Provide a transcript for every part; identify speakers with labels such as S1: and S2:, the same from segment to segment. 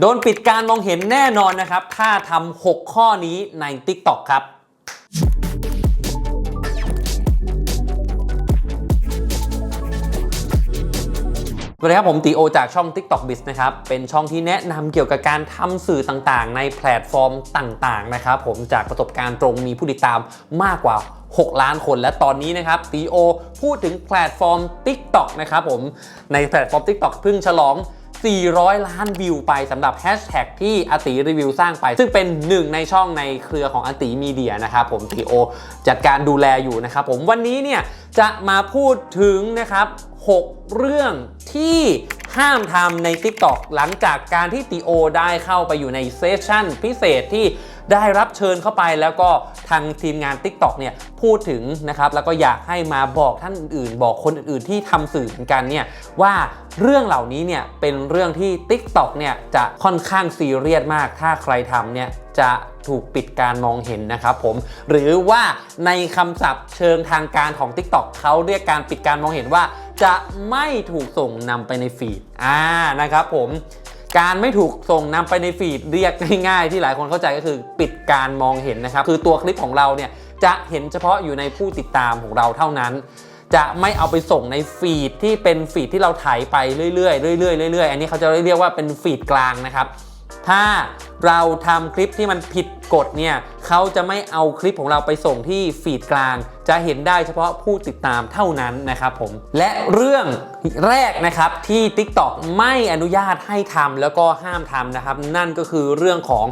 S1: โดนปิดการมองเห็นแน่นอนนะครับ ถ้าทำ6ข้อนี้ใน TikTok ครับ สวัสดีครับผมตีโอจากช่อง TikTok Biz นะครับ เป็นช่องที่แนะนำเกี่ยวกับการทำสื่อต่างๆ ในแพลตฟอร์มต่างๆ นะครับ ผมจากประสบการณ์ตรงมีผู้ติดตามมากกว่า6 ล้านคนและตอนนี้นะครับตีโอพูดถึงแพลตฟอร์ม TikTok นะครับผมในแพลตฟอร์ม TikTok เพิ่งฉลอง 400 ล้านวิวไปสำหรับแฮชแท็กที่อติรีวิวสร้างไป ซึ่งเป็นหนึ่งในช่องในเครือของอติมีเดียนะครับผมตีโอจัดการดูแลอยู่นะครับผมวันนี้เนี่ยจะมาพูดถึงนะครับ 6 เรื่องที่ห้ามทำใน TikTok หลังจากการที่ตีโอได้เข้าไปอยู่ในเซสชั่นพิเศษที่ ได้รับเชิญเข้าไปแล้วก็ทางทีมงาน TikTok เนี่ยพูดถึงนะครับแล้วก็อยากให้มาบอกท่านอื่นๆ บอกคนอื่นๆที่ทำสื่อเหมือนกันเนี่ยว่าเรื่องเหล่านี้เนี่ยเป็นเรื่องที่ TikTok เนี่ยจะค่อนข้างซีเรียสมาก ถ้าใครทำเนี่ยจะถูกปิดการมองเห็นนะครับผม หรือว่าในคำศัพท์เชิงทางการของ TikTok เขาเรียกการปิดการมองเห็นว่า จะไม่ถูกส่งนำไปในฟีดอ่านะครับผม การไม่ถูกส่งนำไปในฟีดเรียกง่ายๆ ที่หลายคนเข้าใจก็คือปิดการมองเห็นนะครับ คือตัวคลิปของเราเนี่ยจะเห็นเฉพาะอยู่ในผู้ติดตามของเราเท่านั้น จะไม่เอาไปส่งในฟีดที่เป็นฟีดที่เราถ่ายไปเรื่อยๆเรื่อยๆเรื่อยๆอันนี้เขาจะเรียกว่าเป็นฟีดกลางนะครับ ถ้าเราทำคลิปที่มันผิดกฎเนี่ยเขาจะไม่เอาคลิปของเราไปส่งที่ฟีดกลาง จะเห็นได้เฉพาะผู้ติดตามเท่านั้นนะครับผม และเรื่องแรกนะครับที่ TikTok ไม่อนุญาตให้ทำแล้วก็ห้ามทำนะครับ นั่นก็คือเรื่องของ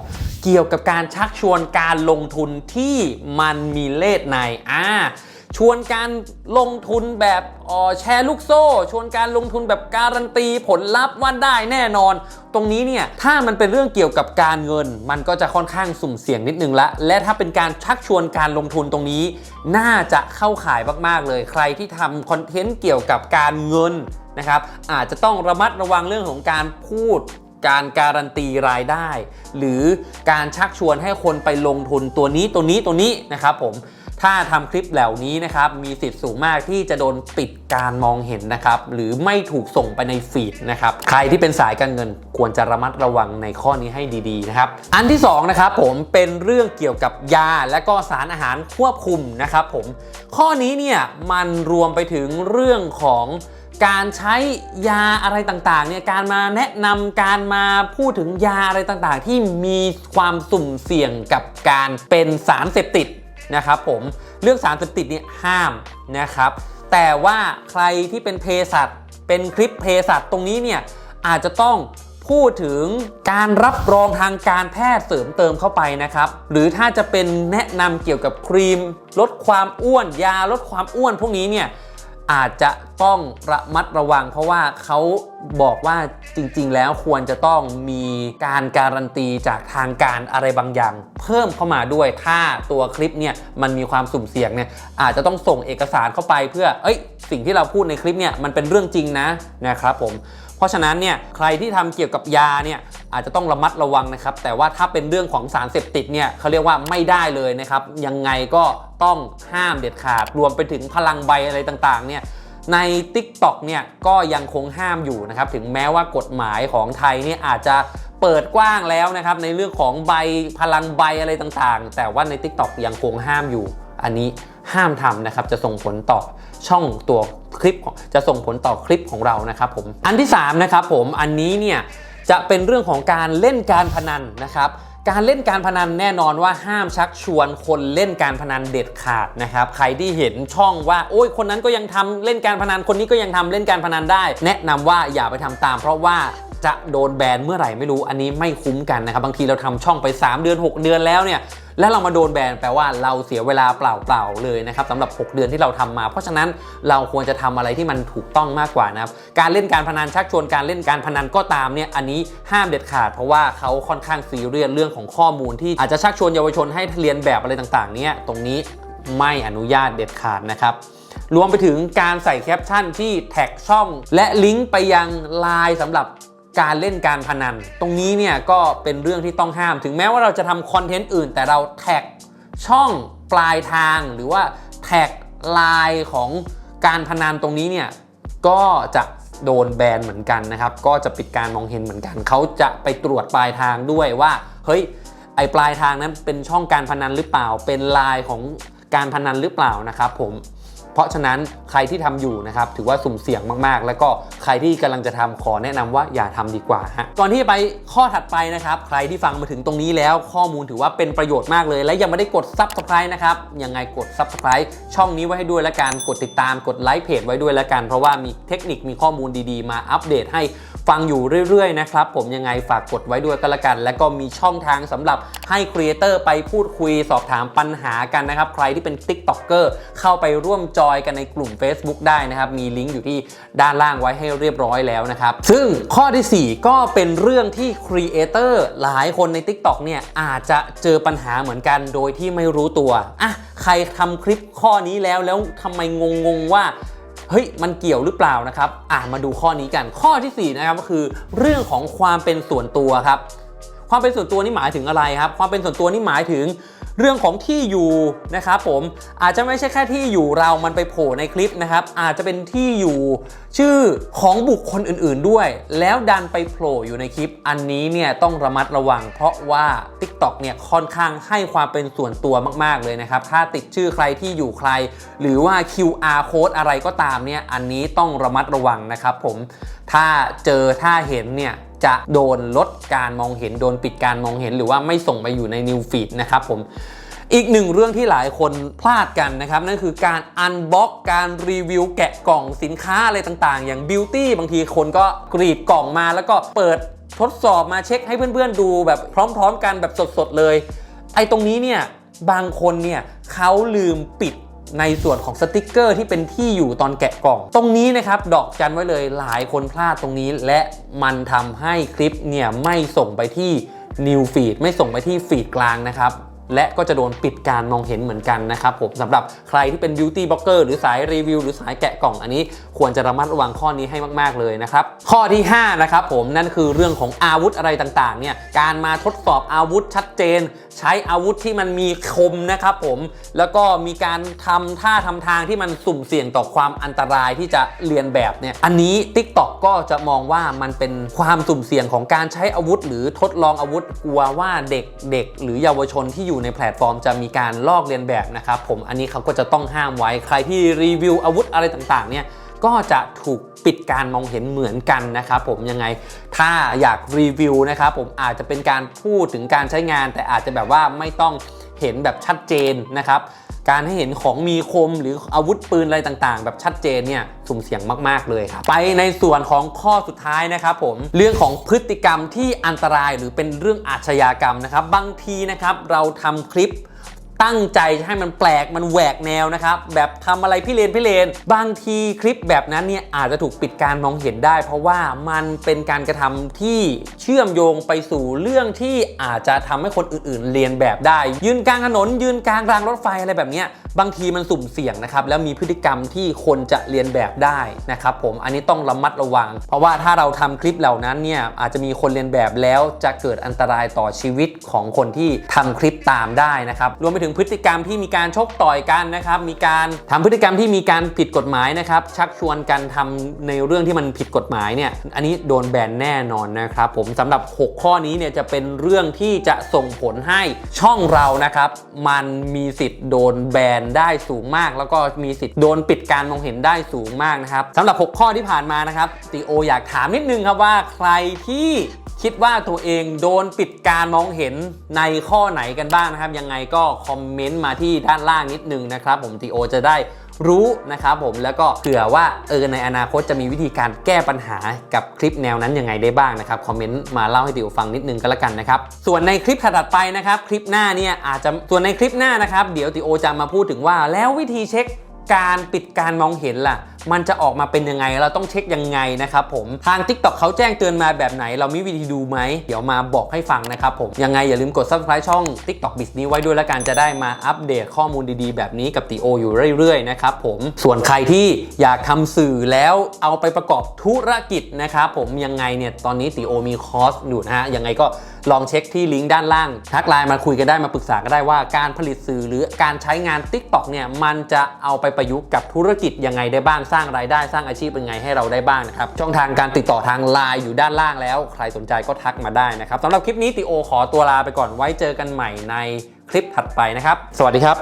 S1: เกี่ยวกับการชักชวนการลงทุนที่มันมีเลทในอ่า ชวนการลงทุนแบบอ่อแชร์ลูกโซ่ ชวนการลงทุนแบบการันตีผลลัพธ์ว่าได้แน่นอน ตรงนี้เนี่ยถ้ามันเป็นเรื่องเกี่ยวกับการเงิน มันก็จะค่อนข้างสุ่มเสี่ยงนิดนึงละ และถ้าเป็นการชักชวนการลงทุนตรงนี้ น่าจะเข้าข่ายมาก ๆ เลย ใครที่ทำคอนเทนต์เกี่ยวกับการเงินนะครับอาจจะต้องระมัดระวังเรื่องของการพูดการการันตีรายได้ หรือการชักชวนให้คนไปลงทุนตัวนี้ตัวนี้ตัวนี้นะครับผม ถ้าทำคลิปเหล่านี้นะครับมีสิทธิ์สูงมากที่จะโดนปิดการมองเห็นนะครับหรือไม่ถูกส่งไปในฟีดนะครับใครที่เป็นสายการเงินควรจะระมัดระวังในข้อนี้ให้ดีๆนะครับอันที่สองนะครับผมเป็นเรื่องเกี่ยวกับยาและก็สารอาหารควบคุมนะครับผมข้อนี้เนี่ยมันรวมไปถึงเรื่องของการใช้ยาอะไรต่างๆเนี่ยการมาแนะนำการมาพูดถึงยาอะไรต่างๆ ที่มีความสุ่มเสี่ยงกับการเป็นสารเสพติด นะครับผมเรื่องสารเสพติดเนี่ยห้ามนะครับ แต่ว่าใครที่เป็นเภสัชเป็นคลิปเภสัชตรงนี้เนี่ยอาจจะต้องพูดถึงการรับรองทางการแพทย์เสริมเติมเข้าไปนะครับ หรือถ้าจะเป็นแนะนำเกี่ยวกับครีม ลดความอ้วนยาลดความอ้วนพวกนี้เนี่ย อาจจะต้องระมัดระวัง เพราะว่าเขาบอกว่าจริง ๆ แล้วควรจะต้องมีการการันตีจากทางการอะไรบางอย่าง เพิ่มเข้ามาด้วยถ้าตัวคลิปเนี่ยมันมีความสุ่มเสี่ยงเนี่ยอาจจะต้องส่งเอกสารเข้าไปเพื่อเอ้ยสิ่งที่เราพูดในคลิปเนี่ยมันเป็นเรื่องจริงนะนะครับผมเพราะฉะนั้นเนี่ยใครที่ทำเกี่ยวกับยาเนี่ย อาจจะต้องระมัดระวังนะครับ แต่ว่าถ้าเป็นเรื่องของสารเสพติดเนี่ยเขาเรียกว่าไม่ได้เลยนะครับ ยังไงก็ต้องห้ามเด็ดขาด รวมไปถึงพลังใบอะไรต่างๆ เนี่ยใน TikTok เนี่ยก็ยังคงห้ามอยู่นะครับ ถึงแม้ว่ากฎหมายของไทยเนี่ยอาจจะเปิดกว้างแล้วนะครับ ในเรื่องของใบพลังใบอะไรต่างๆ แต่ว่าใน TikTok ยังคงห้ามอยู่ อันนี้ห้ามทำนะครับ จะส่งผลต่อช่องตัวคลิปจะส่งผลต่อคลิปของเรานะครับผมอันที่3นะครับผมอันนี้เนี่ย จะเป็นเรื่องของการเล่นการพนันนะครับการเล่นการพนันแน่นอนว่าห้ามชักชวนคนเล่นการพนันเด็ดขาดนะครับใครที่เห็นช่องว่าโอ้ยคนนั้นก็ยังทำเล่นการพนันคนนี้ก็ยังทำเล่นการพนันได้ แนะนำว่าอย่าไปทำตาม เพราะว่า จะโดนแบนเมื่อไหร่ไม่รู้อันนี้ไม่คุ้มกันนะครับบางทีเราทำช่องไป 3 เดือน 6 เดือนแล้วเนี่ยแล้วเรามาโดนแบนแปลว่าเราเสียเวลาเปล่าๆเลยนะครับสำหรับ 6 เดือนที่เราทำมา เพราะฉะนั้นเราควรจะทำอะไรที่มันถูกต้องมากกว่านะครับการเล่นการพนันชักชวนการเล่นการพนันก็ตามเนี่ยอันนี้ห้ามเด็ดขาด เพราะว่าเขาค่อนข้างซีเรียสเรื่องของข้อมูลที่อาจจะชักชวนเยาวชนให้เรียนแบบอะไรต่างๆเนี่ยตรงนี้ไม่อนุญาตเด็ดขาดนะครับรวมไปถึงการใส่แคปชั่นที่แท็กช่อง และลิงก์ไปยังไลน์สำหรับ การเล่นการพนัน ตรงนี้เนี่ยก็เป็นเรื่องที่ต้องห้าม ถึงแม้ว่าเราจะทำคอนเทนต์อื่น แต่เราแท็กช่องปลายทางหรือว่าแท็กไลน์ของการพนันตรงนี้เนี่ยก็จะโดนแบนเหมือนกันนะครับ ก็จะปิดการมองเห็นเหมือนกัน เขาจะไปตรวจปลายทางด้วยว่า เฮ้ย ไอปลายทางนั้นเป็นช่องการพนันหรือเปล่า เป็นลายของการพนันหรือเปล่านะครับผม เพราะฉะนั้นใครที่ทำอยู่นะครับถือว่าสุ่มเสี่ยงมากๆ แล้วก็ใครที่กำลังจะทำขอแนะนำว่าอย่าทำดีกว่าฮะก่อนที่จะไปข้อถัดไปนะครับใครที่ฟังมาถึงตรงนี้แล้วข้อมูลถือว่าเป็นประโยชน์มากเลย และยังไม่ได้กด s u b สไครต์นะครับยังไงกด s u b สไครต์ช่องนี้ไว้ให้ด้วยละกันกดติดตามกดไลค์เพจไว้ด้วยละกัน เพราะว่ามีเทคนิคมีข้อมูลดีๆ มาอัปเดตให้ ฟังอยู่เรื่อยๆนะครับผมยังไงฝากกดไว้ด้วยก็แล้วกัน แล้วก็มีช่องทางสำหรับให้ครีเอเตอร์ไปพูดคุยสอบถามปัญหากันนะครับ ใครที่เป็น TikToker เข้าไปร่วมจอยกันในกลุ่ม Facebook ได้นะครับ มีลิงก์อยู่ที่ด้านล่างไว้ให้เรียบร้อยแล้วนะครับ ซึ่งข้อทีสี่4 ก็เป็นเรื่องที่ครีเอเตอร์หลายคนใน TikTok เนี่ยอาจจะเจอปัญหาเหมือนกันโดยที่ไม่รู้ตัวอะใครทำคลิปข้อนี้แล้วแล้วทำไมงงๆว่า เฮ้ยมันเกี่ยวหรือเปล่านะครับอะมาดูข้อนี้กันข้อทีสี่4นะครับก็คือ เรื่องของความเป็นส่วนตัวครับ ความเป็นส่วนตัวนี่หมายถึงอะไรครับ ความเป็นส่วนตัวนี่หมายถึง เรื่องของที่อยู่นะครับผมอาจจะไม่ใช่แค่ที่อยู่เรามันไปโผล่ในคลิปนะครับ อาจจะเป็นที่อยู่ชื่อของบุคคลอื่น ๆด้วย แล้วดันไปโผล่อยู่ในคลิป อันนี้เนี่ยต้องระมัดระวัง เพราะว่า TikTok เนี่ยค่อนข้างให้ความเป็นส่วนตัวมากๆเลยนะครับ ถ้าติดชื่อใครที่อยู่ใคร หรือว่า QR code อะไรก็ตามเนี่ยอันนี้ต้องระมัดระวังนะครับผมถ้าเจอถ้าเห็นเนี่ยจะโดนลดการมองเห็นโดนปิดการมองเห็น หรือว่าไม่ส่งไปอยู่ในนิวฟีดนะครับผมอีกหนึ่งเรื่องที่หลายคนพลาดกันนะครับ นั่นคือการอันบ็อกการรีวิวแกะกล่องสินค้าอะไรต่างๆ อย่างบิวตี้บางทีคนก็กรีดกล่องมาแล้วก็เปิดทดสอบมาเช็คให้เพื่อนๆดูแบบพร้อมๆกันแบบสดๆเลย ไอ้ตรงนี้เนี่ยบางคนเนี่ยเขาลืมปิด ในส่วนของสติกเกอร์ที่เป็นที่อยู่ตอนแกะกล่อง ตรงนี้นะครับ ดอกจันไว้เลยหลายคนพลาดตรงนี้ และมันทำให้คลิปเนี่ยไม่ส่งไปที่ New Feed ไม่ส่งไปที่ฟีดกลางนะครับ และก็จะโดนปิดการมองเห็นเหมือนกันนะครับผมสำหรับใครที่เป็นบิวตี้บล็อกเกอร์หรือสายรีวิวหรือสายแกะกล่องอันนี้ ควรจะระมัดระวังข้อนี้ให้มาก ๆ เลยนะครับ ข้อที่ 5 นะครับผมนั่นคือเรื่องของอาวุธอะไรต่างๆเนี่ยการมาทดสอบอาวุธชัดเจน ใช้อาวุธที่มันมีคมนะครับผมแล้วก็มีการทำท่าทำทางที่มันสุ่มเสี่ยงต่อความอันตรายที่จะเรียนแบบเนี่ยอันนี้ TikTok ก็จะมองว่ามันเป็นความสุ่มเสี่ยงของการใช้อาวุธ หรือทดลองอาวุธกลัวว่าเด็กเด็กหรือเยาวชนที่อยู่ในแพลตฟอร์มจะมีการลอกเลียนแบบนะครับผมอันนี้เขาก็จะต้องห้ามไว้ใครที่รีวิวอาวุธอะไรต่างๆเนี่ยก็จะถูกปิดการมองเห็นเหมือนกันนะครับผมยังไงถ้าอยากรีวิวนะครับผมอาจจะเป็นการพูดถึงการใช้งาน แต่อาจจะแบบว่าไม่ต้อง เห็นแบบชัดเจนนะครับ การให้เห็นของมีคมหรืออาวุธปืนอะไรต่างๆ แบบชัดเจนเนี่ยสุ่มเสี่ยงมากๆเลยครับ ไปในส่วนของข้อสุดท้ายนะครับผมเรื่องของพฤติกรรมที่อันตรายหรือเป็นเรื่องอาชญากรรมนะครับ บางทีนะครับเราทำคลิป ตั้งใจให้มันแปลกมันแหวกแนวนะครับแบบทำอะไรพี่เลนพี่เลน บางทีคลิปแบบนั้นเนี่ยอาจจะถูกปิดการมองเห็นได้ เพราะว่ามันเป็นการกระทำที่เชื่อมโยงไปสู่เรื่องที่อาจจะทำให้คนอื่นๆ เรียนแบบได้ ยืนกลางถนน ยืนกลางรางรถไฟอะไรแบบนี้บางทีมันสุ่มเสี่ยงนะครับแล้วมีพฤติกรรมที่คนจะเรียนแบบได้นะครับผมอันนี้ต้องระมัดระวัง เพราะว่าถ้าเราทำคลิปเหล่านั้นเนี่ยอาจจะมีคนเรียนแบบแล้วจะเกิดอันตรายต่อชีวิตของคนที่ทำคลิปตามได้นะครับรวมไปถึงพฤติกรรมที่มีการชกต่อยกันนะครับ มีการทำพฤติกรรมที่มีการผิดกฎหมายนะครับ ชักชวนกันทำในเรื่องที่มันผิดกฎหมายเนี่ย อันนี้โดนแบนแน่นอนนะครับผมสำหรับ 6 ข้อนี้เนี่ยจะเป็นเรื่องที่จะส่งผลให้ช่องเรานะครับ มันมีสิทธิ์โดนแบนได้สูงมาก แล้วก็มีสิทธิ์โดนปิดการมองเห็นได้สูงมากนะครับสำหรับ 6 ข้อที่ผ่านมานะครับตีโออยากถามนิดนึงครับว่าใครที่ คิดว่าตัวเองโดนปิดการมองเห็นในข้อไหนกันบ้างนะครับ ยังไงก็คอมเมนต์มาที่ด้านล่างนิดนึงนะครับผมตีโอจะได้รู้นะครับผมแล้วก็เผื่อว่าเออในอนาคตจะมีวิธีการแก้ปัญหากับคลิปแนวนั้นยังไงได้บ้างนะครับคอมเมนต์มาเล่าให้ติวฟังนิดนึงก็แล้วกันนะครับส่วนในคลิปถัดไปนะครับคลิปหน้าเนี่ยอาจจะส่วนในคลิปหน้านะครับเดี๋ยวติโอจะมาพูดถึงว่าแล้ววิธีเช็คการปิดการมองเห็นล่ะ มันจะออกมาเป็นยังไง เราต้องเช็คยังไงนะครับผมทาง TikTok เขาแจ้งเตือนมาแบบไหน เรามีวิธีดูไหม เดี๋ยวมาบอกให้ฟังนะครับผมยังไงอย่าลืมกด subscribe ช่อง TikTok b i z นี้ไว้ด้วยแล้วกันจะได้มาอัปเดตข้อมูลดีๆ แบบนี้กับตีโออยู่เรื่อยๆนะครับผมส่วนใครที่อยากทำสื่อแล้วเอาไปประกอบธุรกิจนะครับผมยังไงเนี่ยตอนนี้ตีโอมีคอร์สอยู่นะฮะยังไงก็ลองเช็คที่ลิงก์ด้านล่างทักไลน์มาคุยกันได้มาปรึกษาก็ได้ว่าการผลิตสื่อหรือการใช้งาน TikTok เนี่ยมันจะเอาไปประยุกต์กับธุรกิจยังไงได้บ้างสร้างรายได้สร้างอาชีพเป็นไงให้เราได้บ้างนะครับช่องทางการติดต่อทางไลน์อยู่ด้านล่างแล้ว ใครสนใจก็ทักมาได้นะครับสำหรับคลิปนี้ติโอขอตัวลาไปก่อนไว้เจอกันใหม่ในคลิปถัดไปนะครับ สวัสดีครับ